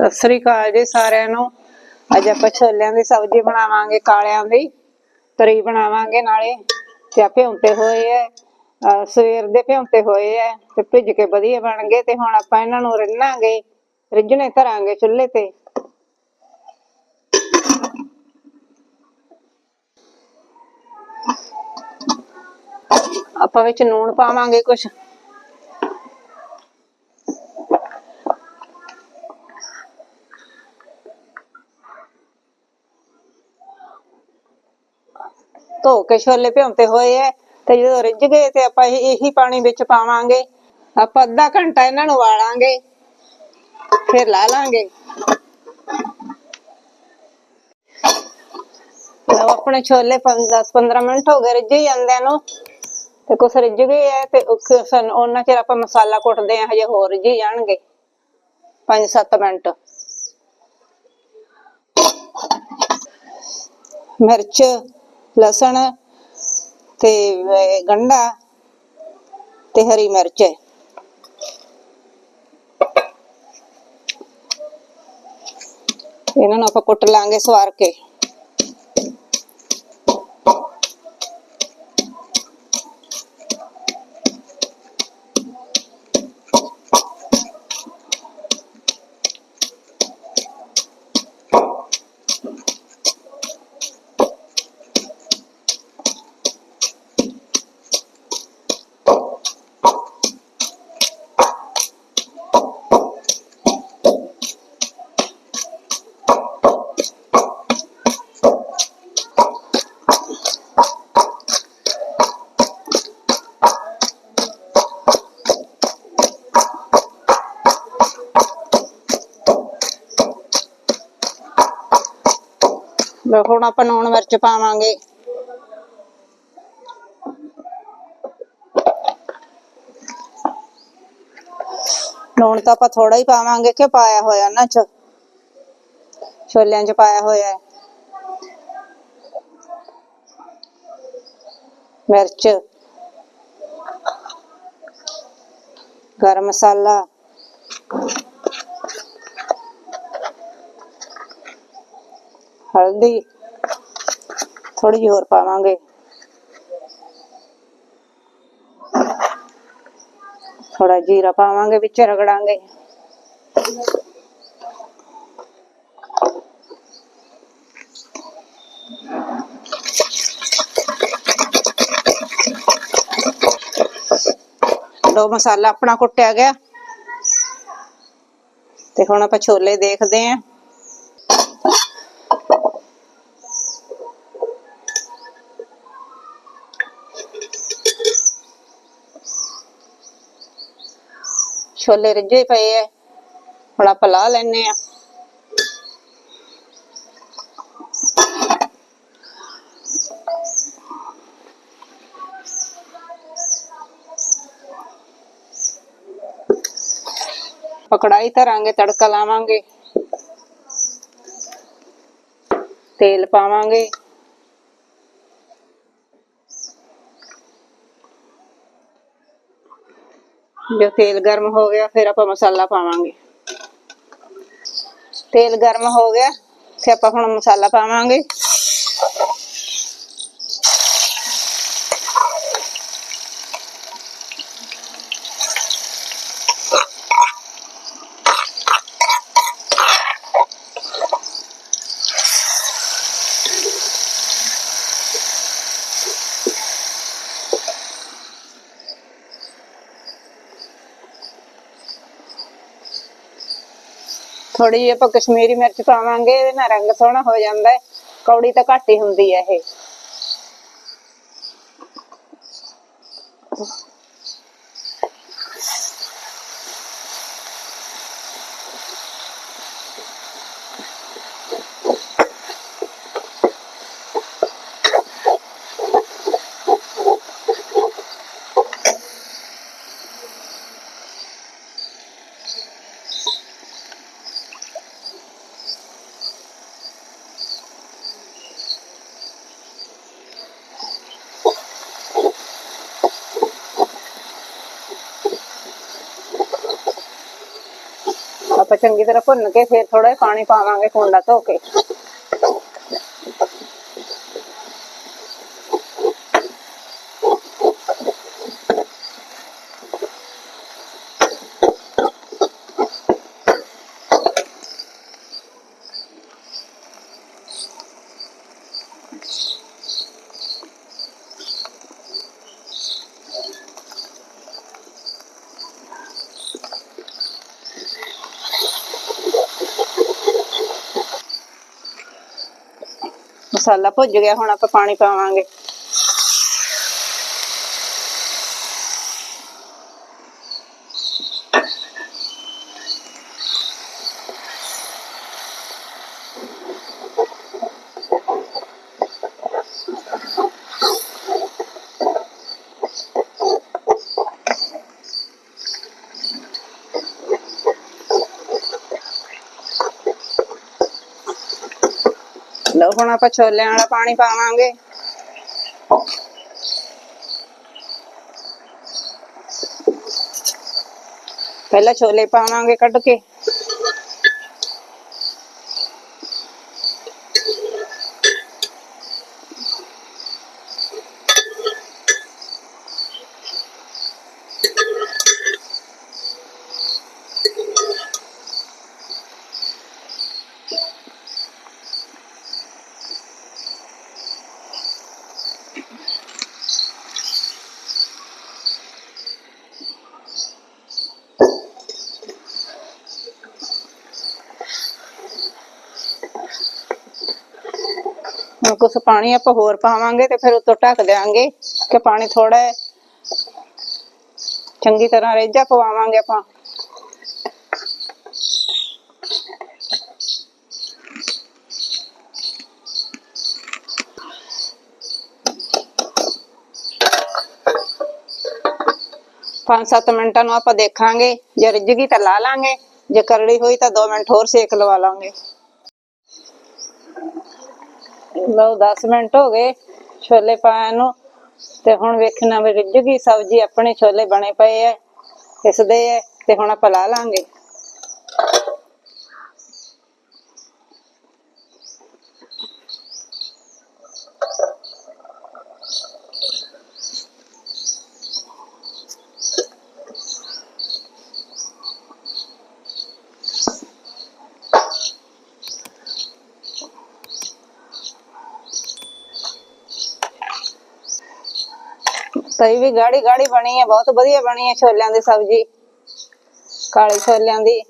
ਸਤਿ ਸ੍ਰੀ ਅਕਾਲ ਜੀ ਸਾਰਿਆਂ ਨੂੰ। ਅੱਜ ਆਪਾਂ ਛੋਲਿਆਂ ਦੀ ਸਬਜ਼ੀ ਬਣਾਵਾਂਗੇ, ਕਾਲਿਆਂ ਦੀ। ਤਰੀ ਬਣਾਵਾਂਗੇ ਨਾਲੇ। ਤੇ ਆ ਭਿਉਂਤੇ ਹੋਏ ਐ। ਸਵੇਰ ਦੇ ਭਿਉਂਤੇ ਹੋਏ ਐ ਤੇ ਭਿੱਜ ਕੇ ਵਧੀਆ ਬਣ ਗਏ ਤੇ ਹੁਣ ਆਪਾਂ ਇਹਨਾਂ ਨੂੰ ਰਿੰਨਾਂਗੇ। ਰਿੱਝਣੇ ਧਰਾਂਗੇ ਚੁੱਲ੍ਹੇ ਤੇ। ਆਪਾਂ ਵਿੱਚ ਨੂਣ ਪਾਵਾਂਗੇ ਕੁਛ। ਧੋ ਕੇ ਛੋਲੇ ਭਿਉਂਤੇ ਹੋਏ ਐ, ਤੇ ਜਦੋਂ ਰਿੱਝ ਗਏ ਤੇ ਆਪਾਂ ਇਹ- ਇਹੀ ਪਾਣੀ ਵਿੱਚ ਪਾਵਾਂਗੇ। ਆਪਾਂ ਅੱਧਾ ਘੰਟਾ ਇਹਨਾਂ ਨੂੰ ਵਾਲਾਂਗੇ ਫਿਰ ਲਾ ਲਾਂਗੇ। ਲਓ, ਆਪਣੇ ਛੋਲੇ 10 15 ਮਿੰਟ ਹੋ ਗਏ ਰਿੱਝੇ ਜਾਂਦੇ ਨੂੰ। ਤੇ ਕੁਛ ਰਿੱਝ ਗਏ ਐ, ਤੇ ਉਹਨਾਂ ਚਿਰ ਆਪਾਂ ਮਸਾਲਾ ਕੁੱਟਦੇ ਆ, ਹਜੇ ਹੋਰ ਰਿੱਝੀ ਜਾਣਗੇ। 5-7 ਮਿੰਟ। ਮਿਰਚ ਲਸਣ ਤੇ ਅਹ, ਗੰਢਾ ਤੇ ਹਰੀ ਮਿਰਚ। ਇਹਨਾਂ ਨੂੰ ਆਪਾਂ ਕੁੱਟ ਲਾਂਗੇ ਸਵਾਰ ਕੇ। ਲਓ, ਹੁਣ ਆਪਾਂ ਲੂਣ ਮਿਰਚ ਪਾਵਾਂਗੇ। ਲੂਣ ਤਾਂ ਆਪਾਂ ਥੋੜਾ ਹੀ ਪਾਵਾਂਗੇ ਕਿ ਪਾਇਆ ਹੋਇਆ ਨਾ ਚ। ਛੋਲਿਆਂ 'ਚ ਪਾਇਆ ਹੋਇਆ ਹੈ। ਮਿਰਚ। ਗਰਮ ਮਸਾਲਾ। ਹਲਦੀ ਥੋੜੀ ਜਿਹੀ ਹੋਰ ਪਾਵਾਂਗੇ। ਥੋੜਾ ਜੀਰਾ ਪਾਵਾਂਗੇ, ਵਿੱਚ ਰਗੜਾਂਗੇ। ਲੋ ਮਸਾਲਾ ਆਪਣਾ ਕੁੱਟਿਆ ਗਿਆ। ਤੇ ਹੁਣ ਆਪਾਂ ਛੋਲੇ ਦੇਖਦੇ ਆਂ। ਛੋਲੇ ਰਿੱਝੇ ਪਏ ਐ ਹੁਣ ਆਪਾਂ ਲਾ ਲੈਨੇ ਆ। ਪਕੜਾਈ ਧਰਾਂਗੇ, ਤੜਕਾ ਲਾਵਾਂਗੇ। ਤੇਲ ਪਾਵਾਂਗੇ। ਜੋ ਤੇਲ ਗਰਮ ਹੋ ਗਿਆ, ਫਿਰ ਆਪਾਂ ਮਸਾਲਾ ਪਾਵਾਂਗੇ। ਤੇਲ ਗਰਮ ਹੋ ਗਿਆ, ਫਿਰ ਆਪਾਂ ਹੁਣ ਮਸਾਲਾ ਪਾਵਾਂਗੇ। ਥੋੜੀ ਜਿਹੀ ਆਪਾਂ ਕਸ਼ਮੀਰੀ ਮਿਰਚ ਪਾਵਾਂਗੇ, ਇਹਦੇ ਨਾਲ ਰੰਗ ਸੋਹਣਾ ਹੋ ਜਾਂਦਾ ਹੈ। ਕੌੜੀ ਤਾਂ ਘੱਟ ਹੀ ਹੁੰਦੀ ਹੈ ਇਹ। ਆਪਾਂ ਚੰਗੀ ਤਰ੍ਹਾਂ ਭੁੰਨ ਕੇ ਫਿਰ ਥੋੜਾ ਪਾਣੀ ਪਾਵਾਂਗੇ ਕੁੰਡਾ ਧੋ ਕੇ। ਮਸਾਲਾ ਭੁੱਜ ਗਿਆ ਹੁਣ ਆਪਾਂ ਪਾਣੀ ਪਾਵਾਂਗੇ। ਲਓ ਹੁਣ ਆਪਾਂ ਛੋਲਿਆਂ ਵਾਲਾ ਪਾਣੀ ਪਾਵਾਂਗੇ। ਪਹਿਲਾਂ ਛੋਲੇ ਪਾਵਾਂਗੇ ਕੱਢ ਕੇ। ਹੁਣ ਕੁਛ ਪਾਣੀ ਆਪਾਂ ਹੋਰ ਪਾਵਾਂਗੇ ਤੇ ਫਿਰ ਉੱਤੋਂ ਢੱਕ ਦੇਵਾਂਗੇ ਕਿ ਪਾਣੀ ਥੋੜਾ ਚੰਗੀ ਤਰ੍ਹਾਂ ਰੇਜਾ ਪਵਾਵਾਂਗੇ ਆਪਾਂ। ਪੰਜ ਸੱਤ ਮਿੰਟਾਂ ਨੂੰ ਆਪਾਂ ਦੇਖਾਂਗੇ, ਜੇ ਰਿੱਝ ਗਈ ਤਾਂ ਲਾ ਲਾਂਗੇ, ਜੇ ਕਰੜੀ ਹੋਈ ਤਾਂ 2 ਮਿੰਟ ਹੋਰ ਸੇਕ ਲਵਾ ਲਾਂਗੇ। ਲਓ 10 ਮਿੰਟ ਹੋ ਗਏ ਛੋਲੇ ਪਾਇਆ ਨੂੰ। ਤੇ ਹੁਣ ਵੇਖਣਾ ਵੀ ਰਿੱਝ ਗਈ ਸਬਜ਼ੀ, ਆਪਣੇ ਛੋਲੇ ਬਣੇ ਪਏ ਐ ਇਸਦੇ ਐ, ਤੇ ਹੁਣ ਆਪਾਂ ਲਾ ਲਾਂਗੇ। ਤਈ ਵੀ ਗਾੜੀ ਗਾੜੀ ਬਣੀ ਹੈ ਬਹੁਤ ਵਧੀਆ ਬਣੀ ਹੈ ਛੋਲਿਆਂ ਦੀ ਸਬਜ਼ੀ, ਕਾਲੇ ਛੋਲਿਆਂ ਦੀ।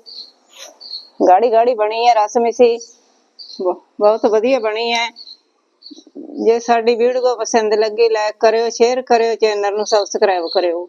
ਗਾੜੀ ਗਾੜੀ ਬਣੀ ਹੈ ਰਸ ਮਿਸੀ ਬਹੁਤ ਵਧੀਆ ਬਣੀ ਹੈ ਜੇ ਸਾਡੀ ਵੀਡੀਓ ਪਸੰਦ ਲੱਗੀ ਲਾਈਕ ਕਰਿਓ ਸ਼ੇਅਰ ਕਰਿਓ ਚੈਨਲ ਨੂੰ ਸਬਸਕ੍ਰਾਈਬ ਕਰਿਓ।